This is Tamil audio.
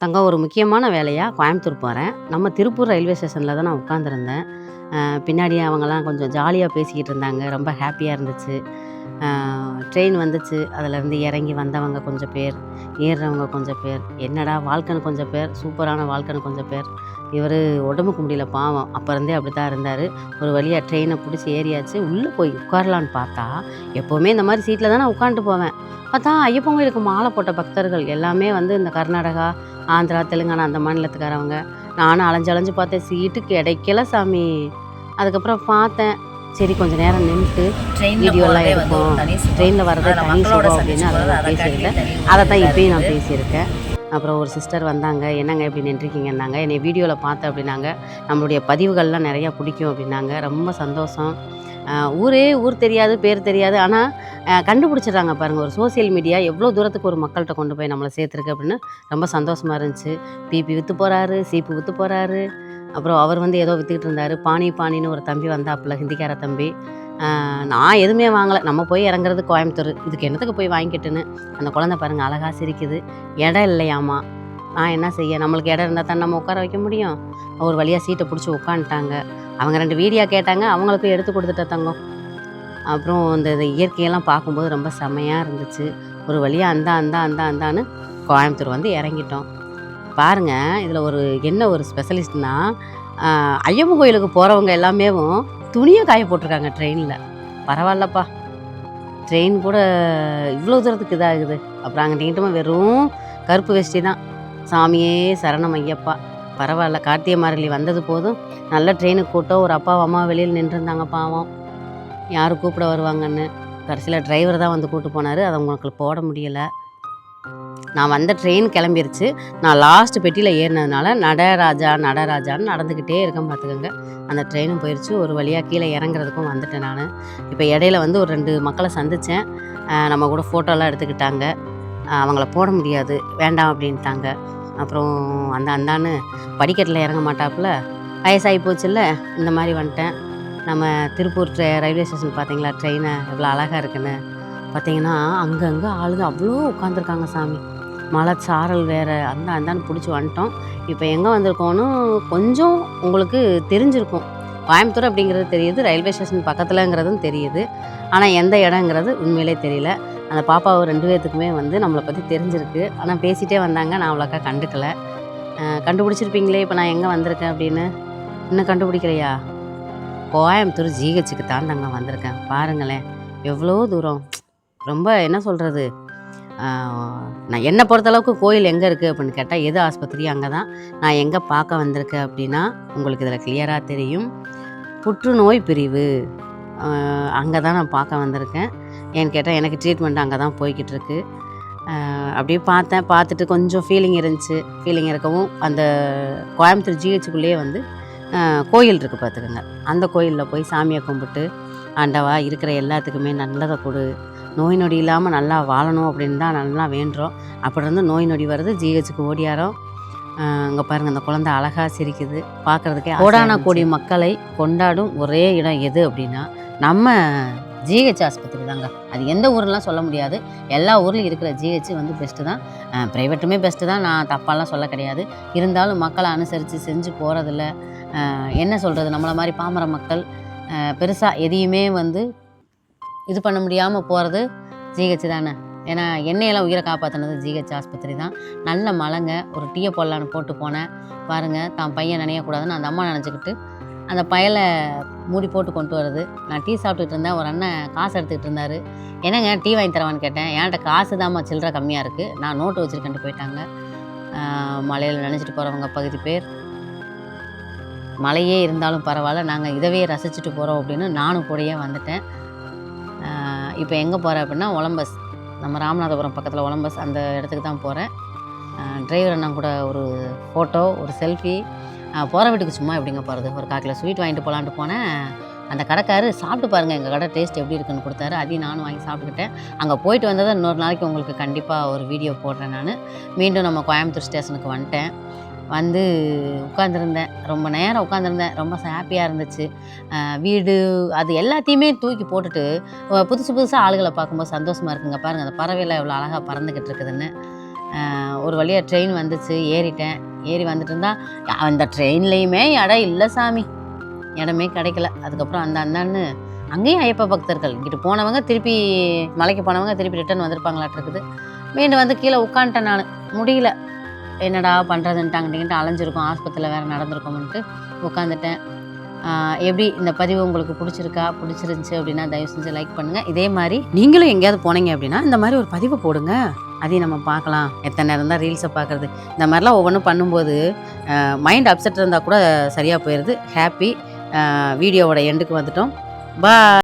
தங்கம் ஒரு முக்கியமான வேலையாக கோயம்புத்தூர் போகிறேன் நம்ம திருப்பூர் ரயில்வே ஸ்டேஷனில் தான் நான் உட்காந்துருந்தேன் பின்னாடி அவங்கெல்லாம் கொஞ்சம் ஜாலியாக பேசிக்கிட்டு இருந்தாங்க. ரொம்ப ஹாப்பியாக இருந்துச்சு. ட்ரெயின் வந்துச்சு. அதுலேருந்து இறங்கி வந்தவங்க கொஞ்சம் பேர் ஏறுறவங்க கொஞ்சம் பேர் என்னடா வாழ்க்கைன்னு கொஞ்சம் பேர் சூப்பரான வாழ்க்கைன்னு கொஞ்சம் பேர் இவர் உடம்புக்கு முடியல பாவம். அப்போ இருந்தே அப்படி தான் இருந்தார். ஒரு வழியாக ட்ரெயினை பிடிச்சி ஏறியாச்சு. உள்ளே போய் உட்காரலான்னு பார்த்தா எப்போவுமே இந்த மாதிரி சீட்டில் தான் நான் உட்காந்துட்டு போவேன். பார்த்தா ஐயப்பன் கோயிலுக்கு மாலை போட்ட பக்தர்கள் எல்லாமே வந்து இந்த கர்நாடகா ஆந்திரா தெலுங்கானா அந்த மாநிலத்துக்காரவங்க. நானும் அலைஞ்சு அலைஞ்சு பார்த்தேன். சீட்டு கிடைக்கல சாமி. அதுக்கப்புறம் பார்த்தேன். சரி கொஞ்ச நேரம் நின்றுட்டு வீடியோலாம் எடுப்போம். ட்ரெயினில் வர்றது தனி சுகம் அப்படின்னு அதை பேசியிருக்கேன் அதை தான் இப்பயும் நான் பேசியிருக்கேன். அப்புறம் ஒரு சிஸ்டர் வந்தாங்க. என்னங்க இப்படி நின்றுருக்கீங்கன்னாங்க. என்னை வீடியோவில் பார்த்தேன் அப்படின்னாங்க. நம்மளுடைய பதிவுகள்லாம் நிறையா பிடிக்கும் அப்படின்னாங்க. ரொம்ப சந்தோஷம். ஊரே ஊர் தெரியாது பேர் தெரியாது. ஆனால் கண்டுபிடிச்சிடுறாங்க பாருங்கள் ஒரு சோஷியல் மீடியா எவ்வளோ தூரத்துக்கு ஒரு மக்கள்கிட்ட கொண்டு போய் நம்மளை சேர்த்துருக்கு அப்படின்னு ரொம்ப சந்தோஷமாக இருந்துச்சு. பிபி விற்று போகிறாரு சிபி விற்று போகிறாரு அப்புறம் அவர் வந்து ஏதோ விற்றுக்கிட்டு இருந்தார். பானி பானின்னு ஒரு தம்பி வந்தாப்புல ஹிந்திக்கார தம்பி. நான் எதுவுமே வாங்கலை. நம்ம போய் இறங்குறது கோயம்புத்தூர். இதுக்கு என்னத்துக்கு போய் வாங்கிக்கிட்டுன்னு? அந்த குழந்தை பாருங்கள் அழகாக சிரிக்குது. இடம் இல்லையாம்மா. நான் என்ன செய்ய? நம்மளுக்கு இடம் இருந்தால் தான் நம்ம உட்கார வைக்க முடியும்? ஒரு வழியாக சீட்டை பிடிச்சி உட்காந்துட்டாங்க. அவங்க ரெண்டு வீடியோ கேட்டாங்க அவங்களுக்கும் எடுத்து கொடுத்துட்ட தங்கம். அப்புறம் இந்த இயற்கையெல்லாம் பார்க்கும்போது ரொம்ப செமையாக இருந்துச்சு. ஒரு வழியாக அந்த அந்த அந்த அந்தான்னு கோயம்புத்தூர் வந்து இறங்கிட்டோம். பாருங்க இதில் ஒரு என்ன ஒரு ஸ்பெஷலிஸ்ட்னா ஐயப்பன் கோயிலுக்கு போகிறவங்க எல்லாமேவும் துணியும் காய போட்டிருக்காங்க ட்ரெயினில் பரவாயில்லப்பா. ட்ரெயின் கூட இவ்வளோ தூரத்துக்கு இதாகுது. அப்புறம் அங்கே நீட்டமாக வெறும் கருப்பு வேஷ்டி தான். சாமியே சரணம் ஐயப்பா. பரவாயில்ல. கார்த்திகை மார்கழி வந்தது போதும். நல்ல ட்ரெயினுக்கு கூட்டம். ஒரு அப்பா அம்மா வெளியில் நின்றுருந்தாங்க பாவம். யார் கூப்பிட வருவாங்கன்னு. கடைசியில் டிரைவர் தான் வந்து கூப்பிட்டு போனார். அதை உங்களுக்கு போட முடியலை. நான் வந்த ட்ரெயின் கிளம்பிருச்சு. நான் லாஸ்ட் பெட்டியில் ஏறினதுனால நடராஜா நடராஜான்னு நடந்துக்கிட்டே இருக்கேன் பார்த்துக்கோங்க அந்த ட்ரெயினும் போயிடுச்சு ஒரு வழியாக கீழே இறங்குறதுக்கும் வந்துட்டேன் நான். இப்போ இடையில வந்து ஒரு ரெண்டு மக்களை சந்தித்தேன் நம்ம கூட ஃபோட்டோலாம் எடுத்துக்கிட்டாங்க. அவங்கள போட முடியாது. வேண்டாம் அப்படின்ட்டாங்க. அப்புறம் அந்த அந்தான்னு படிக்கட்டில் இறங்க மாட்டாப்புல. வயசாகி போச்சுல்ல. இந்த மாதிரி வந்துட்டேன். நம்ம திருப்பூர் ட்ரெ ரயில்வே ஸ்டேஷன் பார்த்தீங்களா ட்ரெயினை எவ்வளோ அழகாக இருக்குன்னு. பார்த்தீங்கன்னா அங்கங்கே ஆளுங்க அவ்வளோ உட்காந்துருக்காங்க சாமி. மலை சாரல் வேறு அந்த அந்தான்னு பிடிச்சி வந்துட்டோம். இப்போ எங்கே வந்திருக்கோன்னு கொஞ்சம் உங்களுக்கு தெரிஞ்சிருக்கும். கோயம்புத்தூர் அப்படிங்கிறது தெரியுது ரயில்வே ஸ்டேஷன் பக்கத்தில்ங்கிறதும் தெரியுது. ஆனால் எந்த இடங்கிறது உண்மையிலே தெரியல. அந்த பாப்பாவை ரெண்டு பேர்த்துக்குமே வந்து நம்மளை பற்றி தெரிஞ்சிருக்கு. ஆனால் பேசிகிட்டே வந்தாங்க நான் அவ்வளோக்கா கண்டுக்கல. கண்டுபிடிச்சிருப்பீங்களே இப்போ நான் எங்கே வந்திருக்கேன் அப்படின்னு? இன்னும் கண்டுபிடிக்கலையா? கோயம்புத்தூர் ஜிஹெச்சுக்கு தான் தாங்க வந்திருக்கேன். பாருங்களேன் எவ்வளோ தூரம். ரொம்ப என்ன சொல்கிறது நான் என்னை பொறுத்தளவுக்கு கோயில் எங்கே இருக்குது அப்படின்னு கேட்டால் எது ஆஸ்பத்திரி? அங்கே தான் நான் எங்கே பார்க்க வந்திருக்கேன் அப்படின்னா உங்களுக்கு இதில் கிளியராக தெரியும். புற்றுநோய் பிரிவு. அங்கே தான் நான் பார்க்க வந்திருக்கேன். ஏன்னு கேட்டால் எனக்கு ட்ரீட்மெண்ட் அங்கே தான் போய்கிட்டு இருக்கு. அப்படியே பார்த்தேன். பார்த்துட்டு கொஞ்சம் ஃபீலிங் இருந்துச்சு. ஃபீலிங் இருக்கவும் அந்த கோயம்புத்தூர் ஜிஹெச்சுக்குள்ளேயே வந்து கோயில் இருக்குது பார்த்துக்கோங்க. அந்த கோயிலில் போய் சாமியை கும்பிட்டு ஆண்டவா இருக்கிற எல்லாத்துக்குமே நல்லதை கொடு. நோய் நொடி இல்லாமல் நல்லா வாழணும் அப்படின்னு தான் நல்லா வேண்டுறோம். அப்படி இருந்து நோய் நொடி வருது ஜிஹெச்சுக்கு ஓடியாரோம் அங்கே பாருங்கள் அந்த குழந்தை அழகாக சிரிக்குது. பார்க்குறதுக்கே கோடான கோடி மக்களை கொண்டாடும் ஒரே இடம் எது அப்படின்னா நம்ம ஜிஹெச் ஆஸ்பத்திரி தாங்க. அது எந்த ஊர்லாம் சொல்ல முடியாது. எல்லா ஊர்லேயும் இருக்கிற ஜிஹெச் வந்து பெஸ்ட்டு தான். ப்ரைவேட்டுமே பெஸ்ட்டு தான். நான் தப்பாலாம் சொல்ல கிடையாது. இருந்தாலும் மக்களை அனுசரித்து செஞ்சு போகிறதில்ல என்ன சொல்கிறது நம்மளை மாதிரி பாமர மக்கள் பெருசாக எதையுமே வந்து இது பண்ண முடியாமல் போகிறது ஜிஹெச் தானே. ஏன்னா என்னையெல்லாம் உயிரை காப்பாற்றினது ஜிஹெச் ஆஸ்பத்திரி தான். நல்ல மழைங்க ஒரு டீயை போடலான்னு போட்டு போனேன். பாருங்கள் தான் பையன் நினையக்கூடாதுன்னு அந்த அம்மா நினச்சிக்கிட்டு அந்த பயலை மூடி போட்டு கொண்டு வருது நான் டீ சாப்பிட்டுட்டு இருந்தேன். ஒரு அண்ணன் காசு எடுத்துக்கிட்டு இருந்தார். என்னங்க டீ வாங்கி தரவான்னு கேட்டேன். என்கிட்ட காசு தாம்மா சில்லற கம்மியாக இருக்குது நான் நோட்டு வச்சுருக்கேன்ட்டு போயிட்டாங்க. மலையில் நினச்சிட்டு போகிறவங்க பகுதி பேர். மழையே இருந்தாலும் பரவாயில்ல. நாங்கள் இதவே ரசிச்சுட்டு போகிறோம் அப்படின்னு நானும் கூடயே வந்துட்டேன். இப்போ எங்கே போகிறேன் அப்படின்னா ஒலம்பஸ். நம்ம ராமநாதபுரம் பக்கத்தில் ஒலம்பஸ் அந்த இடத்துக்கு தான் போகிறேன். டிரைவர் அண்ணா கூட ஒரு ஃபோட்டோ ஒரு செல்ஃபி போகிற வீட்டுக்கு சும்மா எப்படிங்க போகிறது? ஒரு காக்கில் ஸ்வீட் வாங்கிட்டு போகலான்ட்டு போனேன். அந்த கடைக்காரு சாப்பிட்டு பாருங்கள் எங்கள் கடை டேஸ்ட் எப்படி இருக்குன்னு கொடுத்தாரு. அதையும் நானும் வாங்கி சாப்பிட்டுக்கிட்டேன். அங்கே போயிட்டு வந்ததை இன்னொரு நாளைக்கு உங்களுக்கு கண்டிப்பாக ஒரு வீடியோ போடுறேன் நான். மீண்டும் நம்ம கோயம்புத்தூர் ஸ்டேஷனுக்கு வந்துட்டேன். வந்து உட்காந்துருந்தேன் ரொம்ப நேரம் உட்காந்துருந்தேன் ரொம்ப ஹாப்பியாக இருந்துச்சு. வீடு அது எல்லாத்தையுமே தூக்கி போட்டுட்டு புதுசு புதுசாக ஆளுகளை பார்க்கும்போது சந்தோஷமாக இருக்குங்க. பாருங்கள் அந்த பறவையில் எவ்வளோ அழகாக பறந்துக்கிட்டு இருக்குதுன்னு. ஒரு வழியாக ட்ரெயின் வந்துச்சு. ஏறிட்டேன். ஏறி வந்துட்டு இருந்தால் அந்த ட்ரெயின்லேயுமே இடம் இல்லை சாமி. இடமே கிடைக்கல. அதுக்கப்புறம் அந்த அந்தான்னு அங்கேயும் ஐயப்ப பக்தர்கள். இங்கிட்டு போனவங்க திருப்பி மலைக்கு போனவங்க திருப்பி ரிட்டர்ன் வந்திருப்பாங்களாட்டிருக்குது மீண்டும் வந்து கீழே உட்காந்துட்டேன் நான். முடியல. என்னடா பண்ணுறதுன்ட்டாங்கிட்டு அலைஞ்சிருக்கோம். ஆஸ்பத்திரியில் வேறு நடந்திருக்கோம்ன்ட்டு உட்காந்துட்டேன் எப்படி இந்த பதிவு உங்களுக்கு பிடிச்சிருக்கா? பிடிச்சிருந்துச்சி அப்படின்னா தயவு செஞ்சு லைக் பண்ணுங்கள் இதே மாதிரி நீங்களும் எங்கேயாவது போனீங்க அப்படின்னா இந்த மாதிரி ஒரு பதிவு போடுங்க. அதையும் நம்ம பார்க்கலாம். எத்தனை நேரம் தான் ரீல்ஸை பார்க்குறது. இந்த மாதிரிலாம் ஒவ்வொன்றும் பண்ணும்போது மைண்ட் அப்செட் இருந்தால் கூட சரியாக போயிடுது ஹாப்பி வீடியோவோட எண்டுக்கு வந்துட்டோம். பா